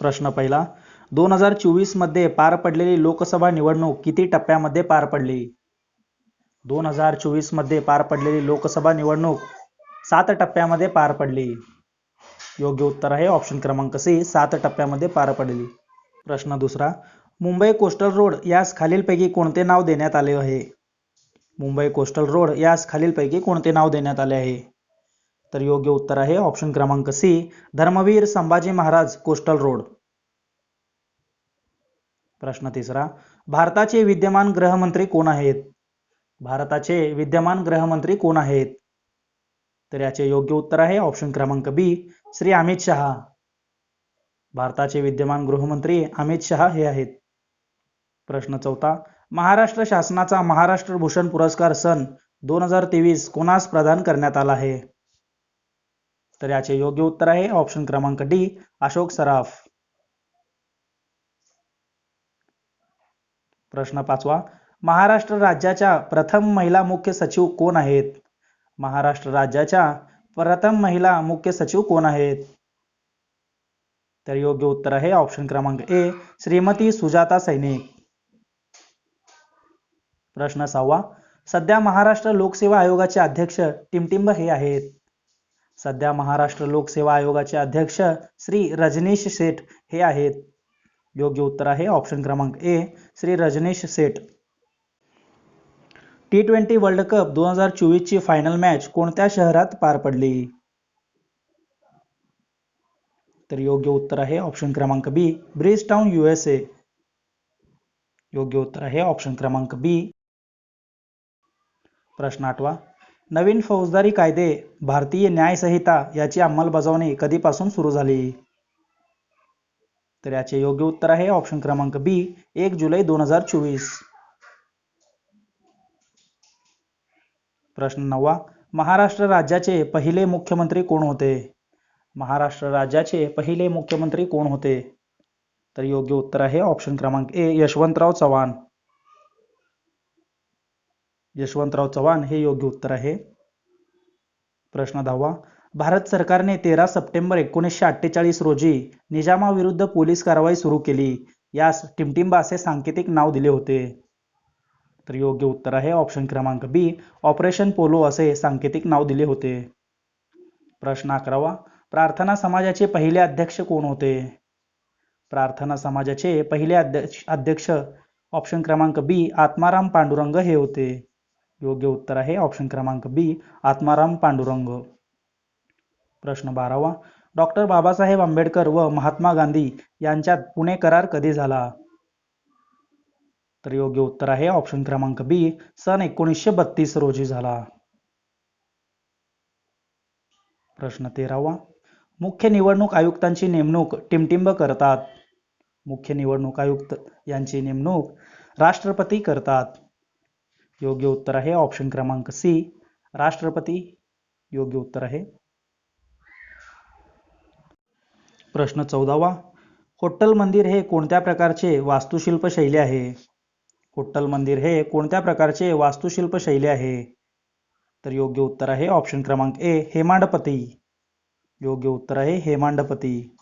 प्रश्न पहिला दोन हजार चोवीसमध्ये पार पडलेली लोकसभा निवडणूक किती टप्प्यामध्ये पार पडली? दोन हजार चोवीसमध्ये पार पडलेली लोकसभा निवडणूक सात टप्प्यामध्ये पार पडली. योग्य उत्तर आहे ऑप्शन क्रमांक सी सात टप्प्यामध्ये पार पडली. प्रश्न दुसरा मुंबई कोस्टल रोड यास खालीलपैकी कोणते नाव देण्यात आले आहे? मुंबई कोस्टल रोड यास खालीलपैकी कोणते नाव देण्यात आले आहे? तर योग्य उत्तर आहे ऑप्शन क्रमांक C Dharmaveer Sambhaji Maharaj coastal road प्रश्न तिसरा भारताचे विद्यमान गृहमंत्री कोण आहेत? भारताचे विद्यमान गृहमंत्री कोण आहेत? तर याचे योग्य उत्तर आहे ऑप्शन क्रमांक बी श्री अमित शहा. भारताचे विद्यमान गृहमंत्री अमित शहा हे आहेत. प्रश्न चौथा महाराष्ट्र शासनाचा महाराष्ट्र भूषण पुरस्कार सन दोन हजार तेवीस कोणास प्रदान करण्यात आला आहे? तर याचे योग्य उत्तर आहे ऑप्शन क्रमांक डी अशोक सराफ. प्रश्न पाचवा महाराष्ट्र राज्याच्या प्रथम महिला मुख्य सचिव कोण आहेत? महाराष्ट्र राज्याच्या प्रथम महिला मुख्य सचिव कोण आहेत? तर योग्य उत्तर आहे ऑप्शन क्रमांक ए श्रीमती सुजाता सैनिक. प्रश्न सहावा सध्या महाराष्ट्र लोकसेवा आयोगाचे अध्यक्ष टिमटिंब हे आहेत. सध्या महाराष्ट्र लोकसेवा आयोगाचे अध्यक्ष श्री रजनीश सेठ हे आहेत. योग्य उत्तर आहे. ऑप्शन क्रमांक A Shri Rajneesh Seth. T twenty world cup दोन हजार चोवीसची फायनल मॅच कोणत्या शहरात पार पडली? तर योग्य उत्तर आहे ऑप्शन क्रमांक बी ब्रिज टाउन युएसए योग्य उत्तर आहे ऑप्शन क्रमांक बी प्रश्न आठवा. नवीन फौजदारी कायदे भारतीय न्यायसंहिता याची अंमलबजावणी कधीपासून सुरू झाली? तर याचे योग्य उत्तर आहे ऑप्शन क्रमांक बी एक जुलै दोन हजार चोवीस. प्रश्न नववा महाराष्ट्र राज्याचे पहिले मुख्यमंत्री कोण होते? महाराष्ट्र राज्याचे पहिले मुख्यमंत्री कोण होते? तर योग्य उत्तर आहे ऑप्शन क्रमांक ए यशवंतराव चव्हाण. यशवंतराव चव्हाण हे योग्य उत्तर आहे. प्रश्न दहावा. भारत सरकारने तेरा सप्टेंबर एकोणीसशे अठ्ठेचाळीस रोजी निजामाविरुद्ध पोलीस कारवाई सुरू केली. यास टिमटिंबा असे सांकेतिक नाव दिले होते. तर योग्य उत्तर आहे ऑप्शन क्रमांक बी ऑपरेशन पोलो असे सांकेतिक नाव दिले होते. प्रश्न अकरावा. प्रार्थना समाजाचे पहिले अध्यक्ष कोण होते? प्रार्थना समाजाचे पहिले अध्यक्ष अध्यक्ष ऑप्शन क्रमांक बी आत्माराम पांडुरंग हे होते. योग्य उत्तर आहे. ऑप्शन क्रमांक बी आत्माराम पांडुरंग. प्रश्न बारावा. डॉक्टर बाबासाहेब आंबेडकर व महात्मा गांधी यांच्यात पुणे करार कधी झाला? तर योग्य उत्तर आहे. ऑप्शन क्रमांक बी सन एकोणीसशे बत्तीस रोजी झाला. प्रश्न तेरावा. मुख्य निवडणूक आयुक्तांची नेमणूक टिमटिंब करतात. मुख्य निवडणूक आयुक्त यांची नेमणूक राष्ट्रपती करतात. योग्य उत्तर आहे. ऑप्शन क्रमांक सी राष्ट्रपती योग्य उत्तर आहे. प्रश्न चौदावा होट्टल मंदिर हे कोणत्या प्रकारचे वास्तुशिल्प शैली आहे? होट्टल मंदिर हे कोणत्या प्रकारचे वास्तुशिल्प शैली आहे? तर योग्य उत्तर आहे. ऑप्शन क्रमांक ए हेमांडपती. योग्य उत्तर आहे हेमांडपती.